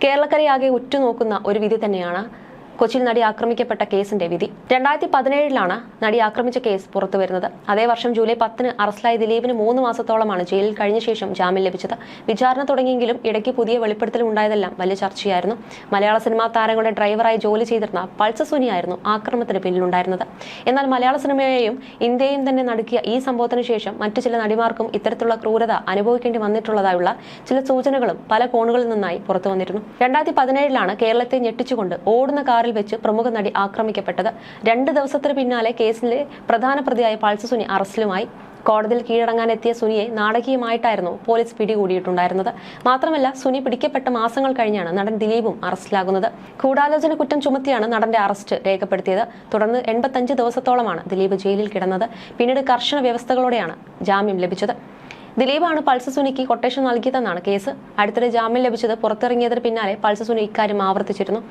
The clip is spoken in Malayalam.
കേരളക്കരയാകെ ഉറ്റുനോക്കുന്ന ഒരു വിധി തന്നെയാണ് കൊച്ചിയിൽ നടി ആക്രമിക്കപ്പെട്ട കേസിന്റെ വിധി. രണ്ടായിരത്തി പതിനേഴിലാണ് നടി ആക്രമിച്ച കേസ് പുറത്തുവരുന്നത്. അതേ വർഷം ജൂലൈ പത്തിന് അറസ്റ്റിലായ ദിലീപിന് മൂന്ന് മാസത്തോളമാണ് ജയിലിൽ കഴിഞ്ഞ ശേഷം ജാമ്യം ലഭിച്ചത്. വിചാരണ തുടങ്ങിയെങ്കിലും ഇടയ്ക്ക് പുതിയ വെളിപ്പെടുത്തൽ ഉണ്ടായതെല്ലാം വലിയ ചർച്ചയായിരുന്നു. മലയാള സിനിമാ താരങ്ങളുടെ ഡ്രൈവറായി ജോലി ചെയ്തിരുന്ന പൾസ സുനിയായിരുന്നു ആക്രമണത്തിന് പിന്നിലുണ്ടായിരുന്നത്. എന്നാൽ മലയാള സിനിമയെയും ഇന്ത്യയും തന്നെ നടുക്കിയ ഈ സംഭവത്തിന് ശേഷം മറ്റു ചില നടിമാർക്കും ഇത്തരത്തിലുള്ള ക്രൂരത അനുഭവിക്കേണ്ടി വന്നിട്ടുള്ളതായുള്ള ചില സൂചനകളും പല കോണുകളിൽ നിന്നായി പുറത്തു വന്നിരുന്നു. രണ്ടായിരത്തി പതിനേഴിലാണ് കേരളത്തെ ഞെട്ടിച്ചുകൊണ്ട് ഓടുന്ന കാറിൽ വെച്ച് പ്രമുഖ നടി ആക്രമിക്കപ്പെട്ടത്. രണ്ട് ദിവസത്തിന് പിന്നാലെ കേസിലെ പ്രധാന പ്രതിയായ പൾസ സുനി അറസ്റ്റിലുമായി. കോടതിയിൽ കീഴടങ്ങാനെത്തിയ സുനിയെ നാടകീയമായിട്ടായിരുന്നു പോലീസ് പിടികൂടിയിട്ടുണ്ടായിരുന്നത്. മാത്രമല്ല സുനി പിടിക്കപ്പെട്ട മാസങ്ങൾ കഴിഞ്ഞാണ് നടൻ ദിലീപും അറസ്റ്റിലാകുന്നത്. ഗൂഢാലോചന കുറ്റം ചുമത്തിയാണ് നടന്റെ അറസ്റ്റ് രേഖപ്പെടുത്തിയത്. തുടർന്ന് എൺപത്തഞ്ച് ദിവസത്തോളമാണ് ദിലീപ് ജയിലിൽ കിടന്നത്. പിന്നീട് കർശന വ്യവസ്ഥകളോടെയാണ് ജാമ്യം ലഭിച്ചത്. ദിലീപാണ് പൾസ സുനിക്ക് കൊട്ടേഷൻ നൽകിയതെന്നാണ് കേസ്. അടുത്തിടെ ജാമ്യം ലഭിച്ചത് പുറത്തിറങ്ങിയതിന് പിന്നാലെ പൾസ സുനി ഇക്കാര്യം ആവർത്തിച്ചിരുന്നു.